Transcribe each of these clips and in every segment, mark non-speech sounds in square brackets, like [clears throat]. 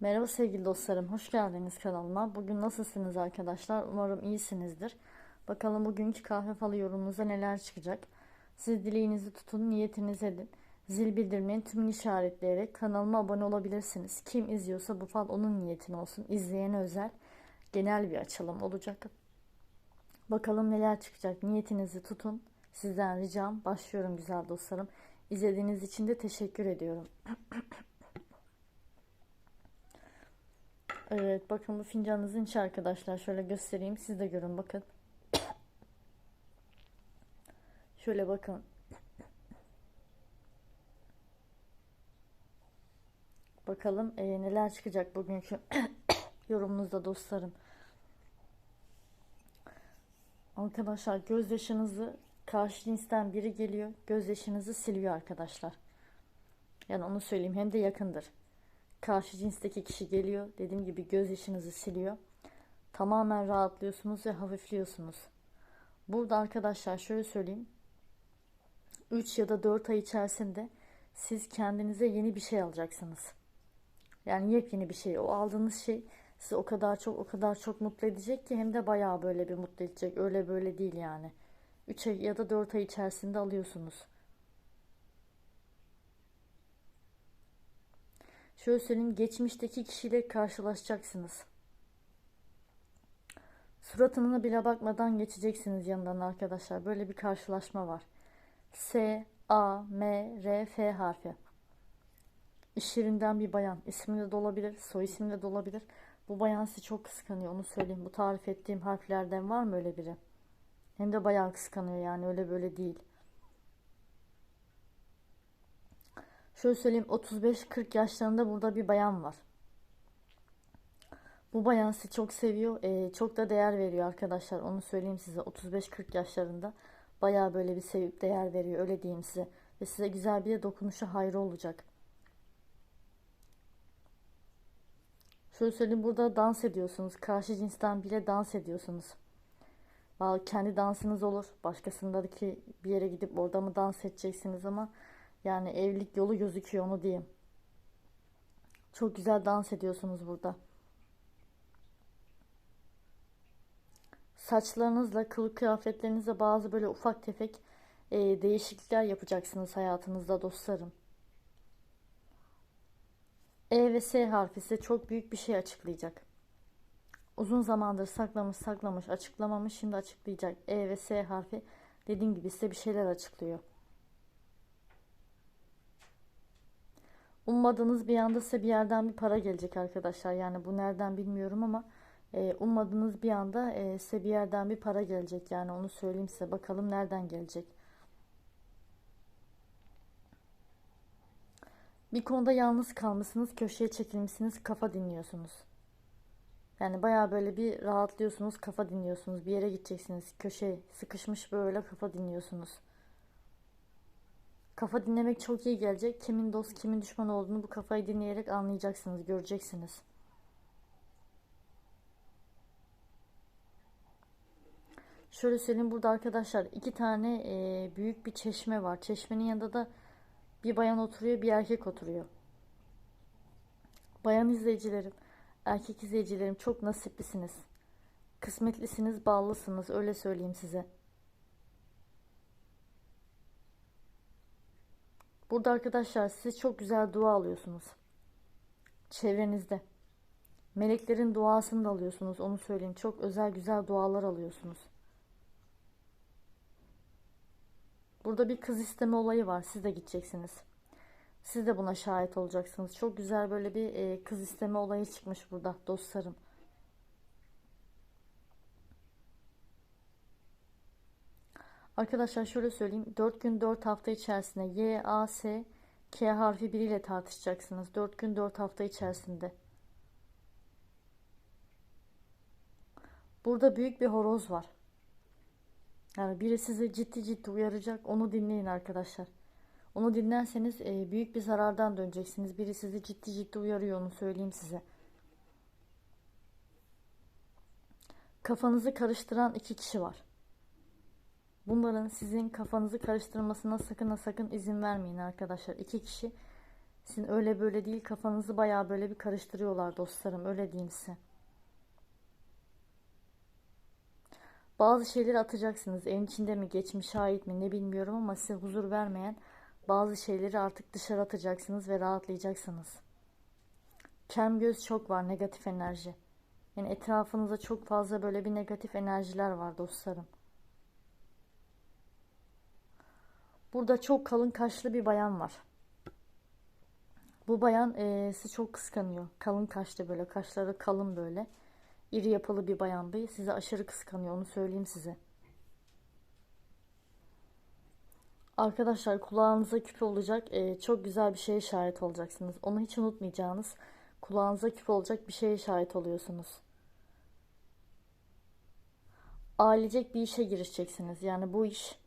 Merhaba sevgili dostlarım, hoş geldiniz kanalıma. Bugün nasılsınız arkadaşlar? Umarım iyisinizdir. Bakalım bugünkü kahve falı yorumunuza neler çıkacak. Siz dileğinizi tutun, niyetinizi edin. Zil bildirimlerini tümünü işaretleyerek kanalıma abone olabilirsiniz. Kim izliyorsa bu fal onun niyetine olsun. İzleyene özel genel bir açılım olacak. Bakalım neler çıkacak. Niyetinizi tutun. Sizden ricam başlıyorum güzel dostlarım. İzlediğiniz için de teşekkür ediyorum. [clears throat] Evet bakın bu fincanınızın içi arkadaşlar. Şöyle göstereyim. Siz de görün bakın. Şöyle bakın. Bakalım e, neler çıkacak bugünkü [coughs] yorumunuzda dostlarım. Arkadaşlar gözyaşınızı karşı cinsten biri geliyor. Gözyaşınızı siliyor arkadaşlar. Yani onu söyleyeyim hem de yakındır. Karşı cinsteki kişi geliyor. Dediğim gibi gözyaşınızı siliyor. Tamamen rahatlıyorsunuz ve hafifliyorsunuz. Burada arkadaşlar şöyle söyleyeyim. 3 ya da 4 ay içerisinde siz kendinize yeni bir şey alacaksınız. Yani yepyeni bir şey. O aldığınız şey sizi o kadar çok o kadar çok mutlu edecek ki hem de bayağı böyle bir mutlu edecek. Öyle böyle değil yani. 3 ay ya da 4 ay içerisinde alıyorsunuz. Şöyle söyleyeyim geçmişteki kişiyle karşılaşacaksınız. Suratına bile bakmadan geçeceksiniz yanından arkadaşlar. Böyle bir karşılaşma var. S, A, M, R, F harfi. İş yerinden bir bayan. İsmi de olabilir, soy ismi de olabilir. Bu bayan sizi çok kıskanıyor onu söyleyeyim. Bu tarif ettiğim harflerden var mı öyle biri? Hem de bayağı kıskanıyor yani öyle böyle değil. Şöyle söyleyeyim 35-40 yaşlarında burada bir bayan var. Bu bayan sizi çok seviyor. E, çok da değer veriyor arkadaşlar. Onu söyleyeyim size. 35-40 yaşlarında bayağı böyle bir sevip değer veriyor. Öyle diyeyim size. Ve size güzel bir dokunuşu hayrı olacak. Şöyle söyleyeyim burada dans ediyorsunuz. Karşı cinsten bile dans ediyorsunuz. Kendi dansınız olur. Başkasındaki bir yere gidip orada mı dans edeceksiniz ama yani evlilik yolu gözüküyor onu diyeyim. Çok güzel dans ediyorsunuz burada. Saçlarınızla, kılık kıyafetlerinizle bazı böyle ufak tefek e, değişiklikler yapacaksınız hayatınızda dostlarım. E ve S harfi size çok büyük bir şey açıklayacak. Uzun zamandır saklamış saklamış açıklamamış şimdi açıklayacak. E ve S harfi dediğim gibi size bir şeyler açıklıyor. Ummadığınız bir anda size bir yerden bir para gelecek arkadaşlar. Yani bu nereden bilmiyorum ama e, ummadığınız bir anda e, size bir yerden bir para gelecek. Yani onu söyleyeyim size. Bakalım nereden gelecek. Bir konuda yalnız kalmışsınız, köşeye çekilmişsiniz, kafa dinliyorsunuz. Yani baya böyle bir rahatlıyorsunuz, kafa dinliyorsunuz. Bir yere gideceksiniz, köşeye sıkışmış böyle kafa dinliyorsunuz. Kafa dinlemek çok iyi gelecek. Kimin dost, kimin düşman olduğunu bu kafayı dinleyerek anlayacaksınız, göreceksiniz. Şöyle söyleyeyim burada arkadaşlar iki tane e, büyük bir çeşme var. Çeşmenin yanında da bir bayan oturuyor, bir erkek oturuyor. Bayan izleyicilerim, erkek izleyicilerim çok nasiplisiniz. Kısmetlisiniz, ballısınız öyle söyleyeyim size. Burada arkadaşlar siz çok güzel dua alıyorsunuz. Çevrenizde. Meleklerin duasını da alıyorsunuz. Onu söyleyeyim. Çok özel güzel dualar alıyorsunuz. Burada bir kız isteme olayı var. Siz de gideceksiniz. Siz de buna şahit olacaksınız. Çok güzel böyle bir e, kız isteme olayı çıkmış burada dostlarım. Arkadaşlar şöyle söyleyeyim. 4 gün 4 hafta içerisinde Y, A, S, K harfi biriyle tartışacaksınız. 4 gün 4 hafta içerisinde. Burada büyük bir horoz var. Yani biri sizi ciddi ciddi uyaracak. Onu dinleyin arkadaşlar. Onu dinlerseniz e, büyük bir zarardan döneceksiniz. Biri sizi ciddi ciddi uyarıyor onu söyleyeyim size. Kafanızı karıştıran iki kişi var. Bunların sizin kafanızı karıştırmasına sakın sakın izin vermeyin arkadaşlar. İki kişi Sizin öyle böyle değil kafanızı bayağı böyle bir karıştırıyorlar dostlarım öyle diyeyim size. Bazı şeyleri atacaksınız. Evin içinde mi, geçmişe ait mi ne bilmiyorum ama size huzur vermeyen bazı şeyleri artık dışarı atacaksınız ve rahatlayacaksınız. Kem göz çok var negatif enerji. Yani etrafınızda çok fazla böyle bir negatif enerjiler var dostlarım. Burada çok kalın kaşlı bir bayan var. Bu bayan e, sizi çok kıskanıyor. Kalın kaşlı böyle. Kaşları kalın böyle. İri yapılı bir bayan bey. Sizi aşırı kıskanıyor. Onu söyleyeyim size. Arkadaşlar kulağınıza küpe olacak. E, çok güzel bir şeye şahit olacaksınız. Onu hiç unutmayacağınız. Kulağınıza küpe olacak bir şeye şahit oluyorsunuz. Ailecek bir işe girişeceksiniz. Yani bu iş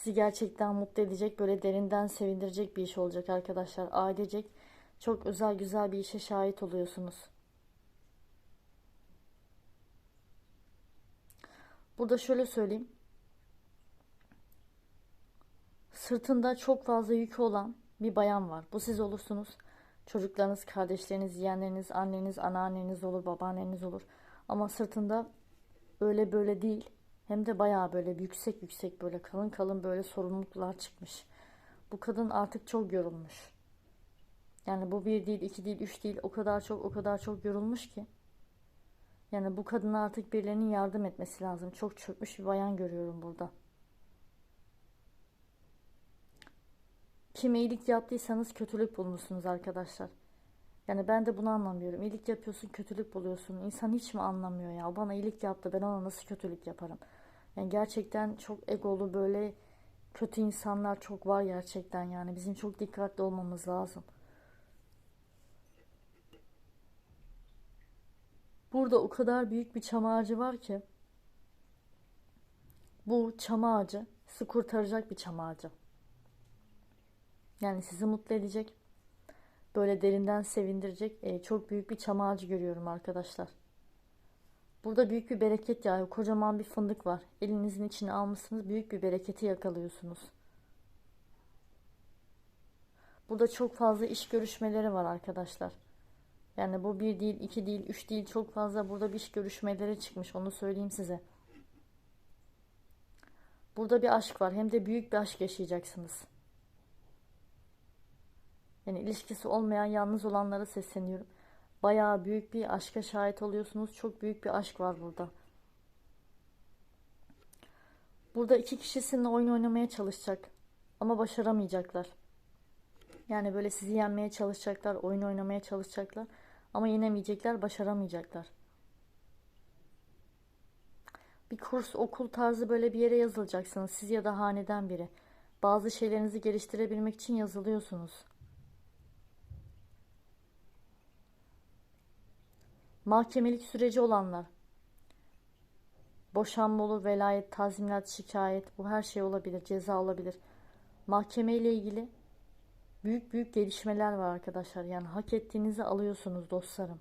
sizi gerçekten mutlu edecek, böyle derinden sevindirecek bir iş olacak arkadaşlar. Ailecek çok özel güzel bir işe şahit oluyorsunuz. Burada şöyle söyleyeyim. Sırtında çok fazla yükü olan bir bayan var. Bu siz olursunuz. Çocuklarınız, kardeşleriniz, yeğenleriniz, anneniz, anneanneniz olur, babaanneniz olur. Ama sırtında öyle böyle değil. Hem de bayağı böyle yüksek yüksek böyle kalın kalın böyle sorumluluklar çıkmış. Bu kadın artık çok yorulmuş. Yani bu bir değil, iki değil, üç değil. O kadar çok, o kadar çok yorulmuş ki. Yani bu kadına artık birilerinin yardım etmesi lazım. Çok çökmüş bir bayan görüyorum burada. Kime iyilik yaptıysanız kötülük bulmuşsunuz arkadaşlar. Yani ben de bunu anlamıyorum. İyilik yapıyorsun, kötülük buluyorsun. İnsan hiç mi anlamıyor ya? Bana iyilik yaptı, ben ona nasıl kötülük yaparım? Yani gerçekten çok egolu böyle kötü insanlar çok var gerçekten yani. Bizim çok dikkatli olmamız lazım. Burada o kadar büyük bir çam ağacı var ki bu çam ağacı sizi kurtaracak bir çam ağacı. Yani sizi mutlu edecek. Böyle derinden sevindirecek e, çok büyük bir çam ağacı görüyorum arkadaşlar. Burada büyük bir bereket yağıyor. Kocaman bir fındık var. Elinizin içine almışsınız. Büyük bir bereketi yakalıyorsunuz. Burada çok fazla iş görüşmeleri var arkadaşlar. Yani bu bir değil, iki değil, üç değil. Çok fazla burada bir iş görüşmeleri çıkmış. Onu söyleyeyim size. Burada bir aşk var. Hem de büyük bir aşk yaşayacaksınız. Yani ilişkisi olmayan yalnız olanlara sesleniyorum. Bayağı büyük bir aşka şahit oluyorsunuz. Çok büyük bir aşk var burada. Burada iki kişi sizinle oyun oynamaya çalışacak. Ama başaramayacaklar. Yani böyle sizi yenmeye çalışacaklar, oyun oynamaya çalışacaklar. Ama yenemeyecekler, başaramayacaklar. Bir kurs, okul tarzı böyle bir yere yazılacaksınız. Siz ya da haneden biri. Bazı şeylerinizi geliştirebilmek için yazılıyorsunuz. Mahkemelik süreci olanlar. Boşanma olur, velayet, tazminat, şikayet bu her şey olabilir, ceza olabilir. Mahkeme ile ilgili büyük büyük gelişmeler var arkadaşlar. Yani hak ettiğinizi alıyorsunuz dostlarım.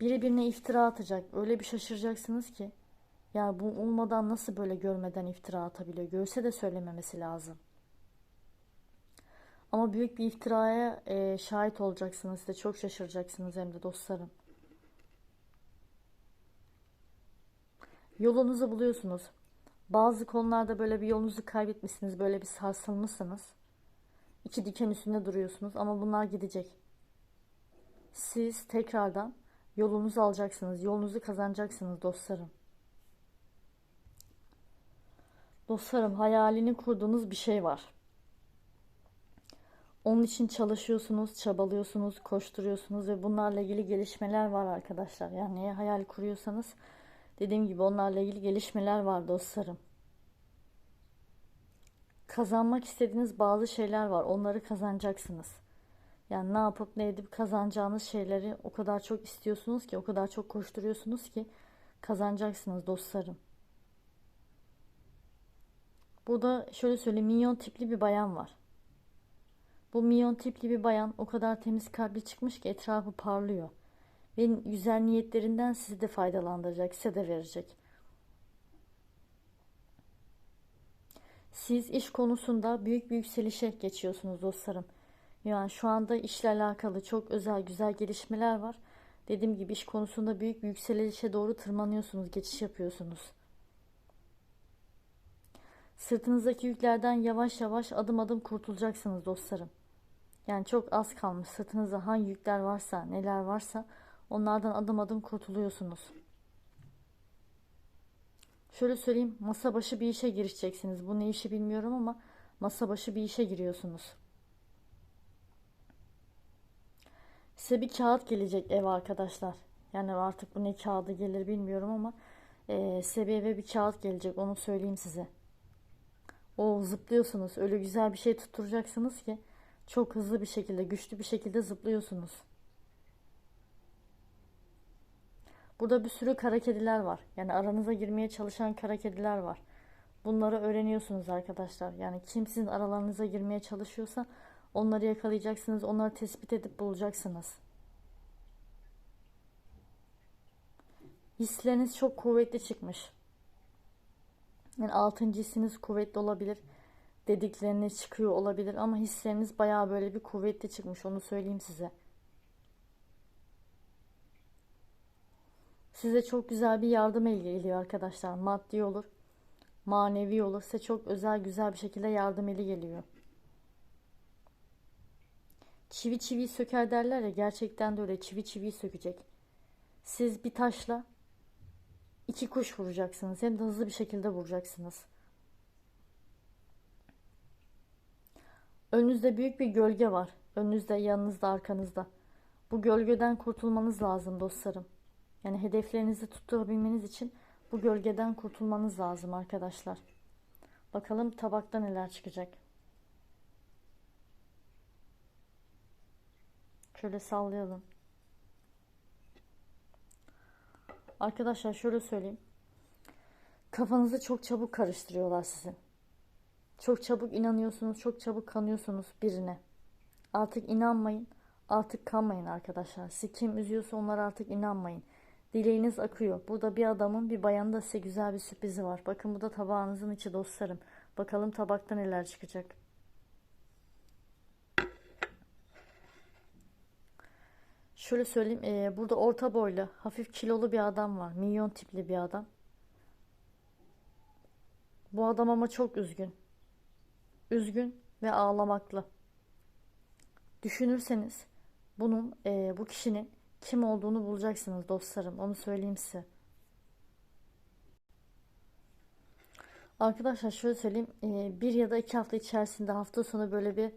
Biri birine iftira atacak. Öyle bir şaşıracaksınız ki. Ya bu olmadan nasıl böyle görmeden iftira atabiliyor? Görse de söylememesi lazım. Ama büyük bir iftiraya e, şahit olacaksınız de çok şaşıracaksınız hem de dostlarım. Yolunuzu buluyorsunuz. Bazı konularda böyle bir yolunuzu kaybetmişsiniz, böyle bir sarsılmışsınız. İki diken üstünde duruyorsunuz ama bunlar gidecek. Siz tekrardan yolunuzu alacaksınız, yolunuzu kazanacaksınız dostlarım. Dostlarım hayalini kurduğunuz bir şey var. Onun için çalışıyorsunuz, çabalıyorsunuz, koşturuyorsunuz ve bunlarla ilgili gelişmeler var arkadaşlar. Yani neye hayal kuruyorsanız dediğim gibi onlarla ilgili gelişmeler var dostlarım. Kazanmak istediğiniz bazı şeyler var. Onları kazanacaksınız. Yani ne yapıp ne edip kazanacağınız şeyleri o kadar çok istiyorsunuz ki, o kadar çok koşturuyorsunuz ki kazanacaksınız dostlarım. Burada şöyle söyleyeyim, minyon tipli bir bayan var. Bu milyon tipli bir bayan o kadar temiz kalpli çıkmış ki etrafı parlıyor. Ve güzel niyetlerinden sizi de faydalandıracak, size de verecek. Siz iş konusunda büyük bir yükselişe geçiyorsunuz dostlarım. Yani şu anda işle alakalı çok özel güzel gelişmeler var. Dediğim gibi iş konusunda büyük bir yükselişe doğru tırmanıyorsunuz, geçiş yapıyorsunuz. Sırtınızdaki yüklerden yavaş yavaş adım adım kurtulacaksınız dostlarım. Yani çok az kalmış. Sırtınızda hangi yükler varsa, neler varsa onlardan adım adım kurtuluyorsunuz. Şöyle söyleyeyim, masa başı bir işe girişeceksiniz. Bu ne işi bilmiyorum ama masa başı bir işe giriyorsunuz. Size bir kağıt gelecek ev arkadaşlar. Yani artık bu ne kağıdı gelir bilmiyorum ama e, size bir eve bir kağıt gelecek onu söyleyeyim size. O zıplıyorsunuz. Öyle güzel bir şey tutturacaksınız ki çok hızlı bir şekilde, güçlü bir şekilde zıplıyorsunuz. Burada bir sürü kara kediler var. Yani aranıza girmeye çalışan kara kediler var. Bunları öğreniyorsunuz arkadaşlar. Yani kim sizin aralarınıza girmeye çalışıyorsa onları yakalayacaksınız. Onları tespit edip bulacaksınız. Hisleriniz çok kuvvetli çıkmış. Yani altıncı hissiniz kuvvetli olabilir. Dedikleriniz çıkıyor olabilir ama hisleriniz bayağı böyle bir kuvvetli çıkmış. Onu söyleyeyim size. Size çok güzel bir yardım eli geliyor arkadaşlar. Maddi olur, manevi olur. Size çok özel güzel bir şekilde yardım eli geliyor. Çivi çivi söker derler ya gerçekten de öyle çivi çivi sökecek. Siz bir taşla iki kuş vuracaksınız. Hem de hızlı bir şekilde vuracaksınız. Önünüzde büyük bir gölge var. Önünüzde, yanınızda, arkanızda. Bu gölgeden kurtulmanız lazım dostlarım. Yani hedeflerinizi tutturabilmeniz için bu gölgeden kurtulmanız lazım arkadaşlar. Bakalım tabakta neler çıkacak. Şöyle sallayalım. Arkadaşlar şöyle söyleyeyim. Kafanızı çok çabuk karıştırıyorlar sizin. Çok çabuk inanıyorsunuz, çok çabuk kanıyorsunuz birine. Artık inanmayın, artık kanmayın arkadaşlar. Sizi kim üzüyorsa onlara artık inanmayın. Dileğiniz akıyor. Burada bir adamın bir bayanın da size güzel bir sürprizi var. Bakın bu da tabağınızın içi dostlarım. Bakalım tabakta neler çıkacak. Şöyle söyleyeyim. E, burada orta boylu, hafif kilolu bir adam var. Milyon tipli bir adam. Bu adam ama çok üzgün. Üzgün ve ağlamaklı. Düşünürseniz bunun, e, bu kişinin kim olduğunu bulacaksınız dostlarım. Onu söyleyeyim size. Arkadaşlar şöyle söyleyeyim. E, bir ya da iki hafta içerisinde hafta sonu böyle bir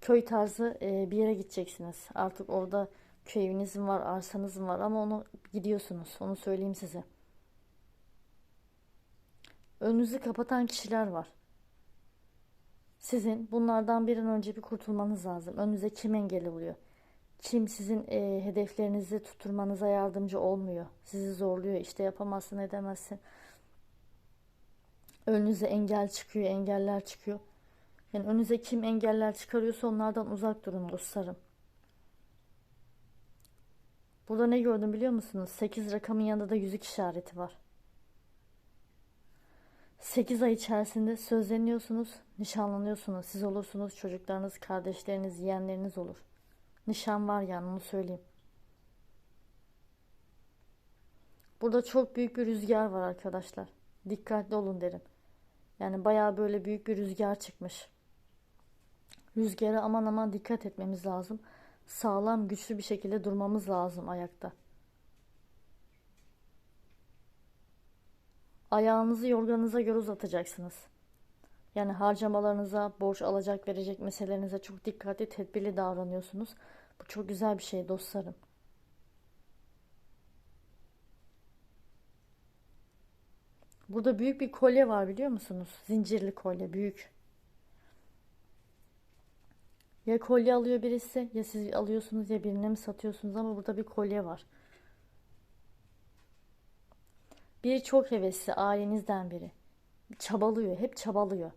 köy tarzı e, bir yere gideceksiniz. Artık orada köy var, arsanız var ama onu gidiyorsunuz. Onu söyleyeyim size. Önünüzü kapatan kişiler var. Sizin bunlardan bir an önce bir kurtulmanız lazım. Önünüze kim engel oluyor? Kim sizin e, hedeflerinizi tutturmanıza yardımcı olmuyor? Sizi zorluyor. İşte yapamazsın, edemezsin. Önünüze engel çıkıyor, engeller çıkıyor. Yani önünüze kim engeller çıkarıyorsa onlardan uzak durun dostlarım. Burada ne gördüm biliyor musunuz? 8 rakamın yanında da yüzük işareti var. 8 ay içerisinde sözleniyorsunuz, nişanlanıyorsunuz. Siz olursunuz, çocuklarınız, kardeşleriniz, yeğenleriniz olur. Nişan var yani onu söyleyeyim. Burada çok büyük bir rüzgar var arkadaşlar. Dikkatli olun derim. Yani bayağı böyle büyük bir rüzgar çıkmış. Rüzgara aman aman dikkat etmemiz lazım. Sağlam, güçlü bir şekilde durmamız lazım ayakta. Ayağınızı yorganınıza göre uzatacaksınız. Yani harcamalarınıza, borç alacak verecek meselelerinize çok dikkatli, tedbirli davranıyorsunuz. Bu çok güzel bir şey dostlarım. Burada büyük bir kolye var biliyor musunuz? Zincirli kolye, büyük. Ya kolye alıyor birisi, ya siz alıyorsunuz ya birine mi satıyorsunuz ama burada bir kolye var. Biri çok hevesli, ailenizden biri. Çabalıyor, hep çabalıyor.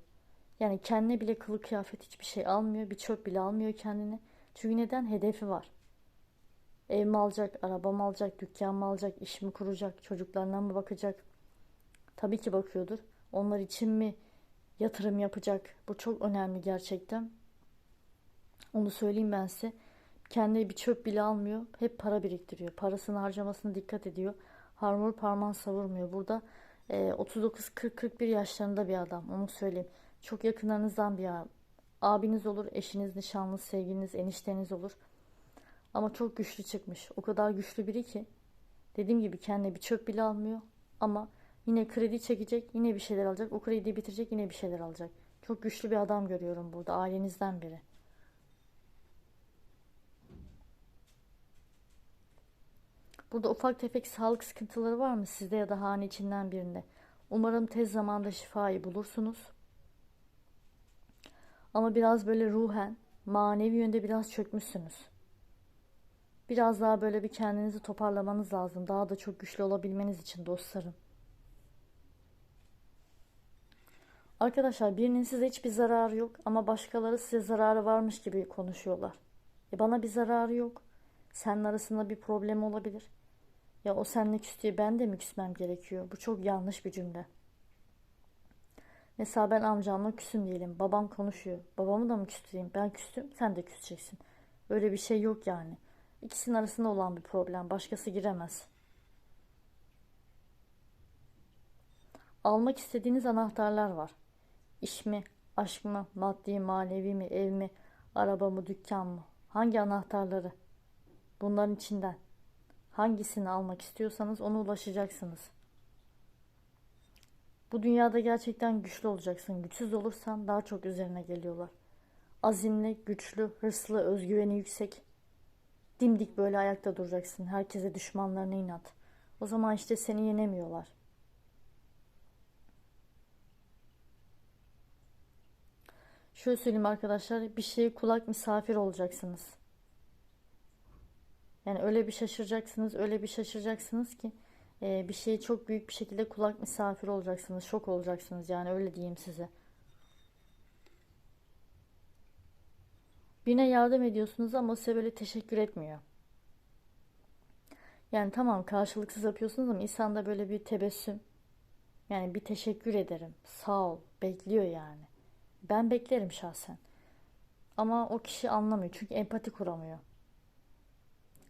Yani kendine bile kılık kıyafet hiçbir şey almıyor. Bir çöp bile almıyor kendine. Çünkü neden? Hedefi var. Ev mi alacak, araba mı alacak, dükkan mı alacak, iş mi kuracak, çocuklarına mı bakacak? Tabii ki bakıyordur. Onlar için mi yatırım yapacak. Bu çok önemli gerçekten. Onu söyleyeyim ben size. Kendi bir çöp bile almıyor. Hep para biriktiriyor. Parasını harcamasına dikkat ediyor. Harmur parmağını savurmuyor. Burada e, 39-40-41 yaşlarında bir adam. Onu söyleyeyim. Çok yakınlarınızdan bir abi. Abiniz olur, eşiniz, nişanlınız, sevgiliniz, enişteniz olur. Ama çok güçlü çıkmış. O kadar güçlü biri ki. Dediğim gibi kendine bir çöp bile almıyor. Ama yine kredi çekecek, yine bir şeyler alacak. O krediyi bitirecek, yine bir şeyler alacak. Çok güçlü bir adam görüyorum burada. Ailenizden biri. Burada ufak tefek sağlık sıkıntıları var mı sizde ya da hane içinden birinde? Umarım tez zamanda şifayı bulursunuz. Ama biraz böyle ruhen, manevi yönde biraz çökmüşsünüz. Biraz daha böyle bir kendinizi toparlamanız lazım. Daha da çok güçlü olabilmeniz için dostlarım. Arkadaşlar birinin size hiçbir zararı yok ama başkaları size zararı varmış gibi konuşuyorlar. E bana bir zararı yok. Senin arasında bir problem olabilir. Ya o seninle küstüyor ben de mi küsmem gerekiyor? Bu çok yanlış bir cümle. Mesela ben amcamla küsüm diyelim. Babam konuşuyor. Babamı da mı küstüreyim? Ben küstüm sen de küseceksin. Öyle bir şey yok yani. İkisinin arasında olan bir problem. Başkası giremez. Almak istediğiniz anahtarlar var. İş mi, aşk mı, maddi, manevi mi, ev mi, araba mı, dükkan mı? Hangi anahtarları? Bunların içinden. Hangisini almak istiyorsanız ona ulaşacaksınız. Bu dünyada gerçekten güçlü olacaksın. Güçsüz olursan daha çok üzerine geliyorlar. Azimli, güçlü, hırslı, özgüveni yüksek. Dimdik böyle ayakta duracaksın. Herkese düşmanlarına inat. O zaman işte seni yenemiyorlar. Şöyle söyleyeyim arkadaşlar, bir şeye kulak misafir olacaksınız. Yani öyle bir şaşıracaksınız, öyle bir şaşıracaksınız ki e, bir şeye çok büyük bir şekilde kulak misafir olacaksınız, şok olacaksınız yani öyle diyeyim size. Birine yardım ediyorsunuz ama size böyle teşekkür etmiyor. Yani tamam karşılıksız yapıyorsunuz ama insanda böyle bir tebessüm. Yani bir teşekkür ederim, sağ ol, bekliyor yani. Ben beklerim şahsen. Ama o kişi anlamıyor çünkü empati kuramıyor.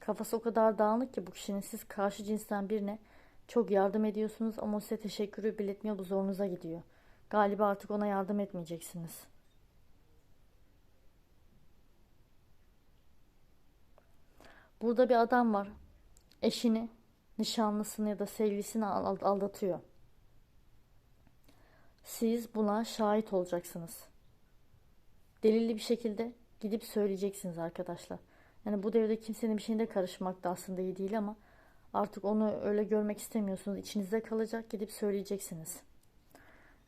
Kafası o kadar dağınık ki bu kişinin siz karşı cinsten birine çok yardım ediyorsunuz ama size teşekkürü belirtmiyor bu zorunuza gidiyor. Galiba artık ona yardım etmeyeceksiniz. Burada bir adam var. Eşini, nişanlısını ya da sevgilisini aldatıyor. Siz buna şahit olacaksınız. Delilli bir şekilde gidip söyleyeceksiniz arkadaşlar. Yani bu devirde kimsenin bir şeyinde karışmak da aslında iyi değil ama artık onu öyle görmek istemiyorsunuz. İçinizde kalacak gidip söyleyeceksiniz.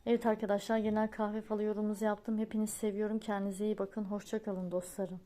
Evet arkadaşlar genel kahve falı yorumunuzu yaptım. Hepinizi seviyorum. Kendinize iyi bakın. Hoşça kalın dostlarım.